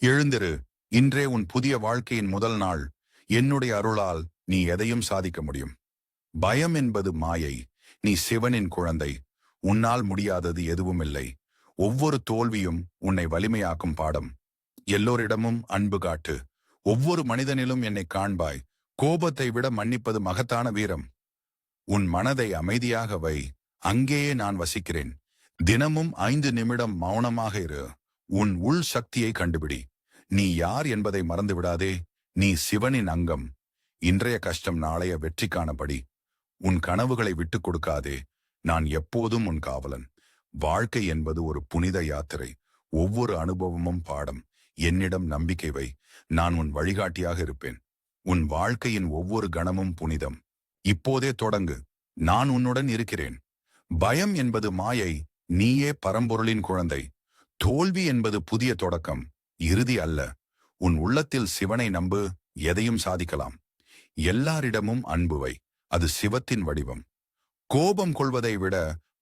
எழுந்திரு. இன்றே உன் புதிய வாழ்க்கையின் முதல் நாள். என்னுடைய அருளால் நீ எதையும் சாதிக்க முடியும். பயம் என்பது மாயை. நீ சிவனின் குழந்தை. உன்னால் முடியாதது எதுவும் இல்லை ஒவ்வொரு தோல்வியும் உன்னை வலிமையாக்கும் பாடம். எல்லோரிடமும் அன்பு காட்டு. ஒவ்வொரு மனிதனிலும் என்னை காண்பாய். கோபத்தை விட மன்னிப்பது மகத்தான வீரம். உன் மனதை அமைதியாக வை. அங்கேயே நான் வசிக்கிறேன். தினமும் ஐந்து நிமிடம் மௌனமாக இரு. உன் உள் சக்தியை கண்டுபிடி. நீ யார் என்பதை மறந்துவிடாதே. நீ சிவனின் அங்கம். இன்றைய கஷ்டம் நாளைய வெற்றிக்கானபடி உன் கனவுகளை விட்டுக் கொடுக்காதே. நான் எப்போதும் உன் காவலன். வாழ்க்கை என்பது ஒரு புனித யாத்திரை. ஒவ்வொரு அனுபவமும் பாடம். என்னிடம் நம்பிக்கை வை. நான் உன் வழிகாட்டியாக இருப்பேன். உன் வாழ்க்கையின் ஒவ்வொரு கணமும் புனிதம். இப்போதே தொடங்கு. நான் உன்னுடன் இருக்கிறேன். பயம் என்பது மாயை. நீயே பரம்பொருளின் குழந்தை. தோல்வி என்பது புதிய தொடக்கம் இறுதி அல்ல. உன் உள்ளத்தில் சிவனை நம்பு எதையும் சாதிக்கலாம். எல்லாரிடமும் அன்புவை அது சிவத்தின் வடிவம். கோபம் கொள்வதை விட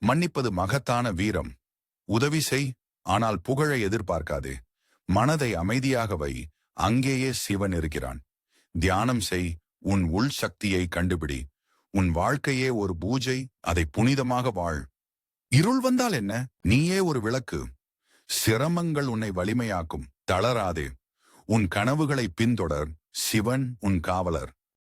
மன்னிப்பது மகத்தான வீரம். உதவி செய் ஆனால் புகழை எதிர்பார்க்காதே. மனதை அமைதியாக வை அங்கேயே சிவன் இருக்கிறான். தியானம் செய் உன் உள் சக்தியை கண்டுபிடி. உன் வாழ்க்கையே ஒரு பூஜை அதை புனிதமாக வாழ். இருள் வந்தால் என்ன? நீயே ஒரு விளக்கு. சிரமங்கள் உன்னை வலிமையாக்கும். தளராதே. உன் கனவுகளை பின்தொடர். சிவன் உன் காவலர்.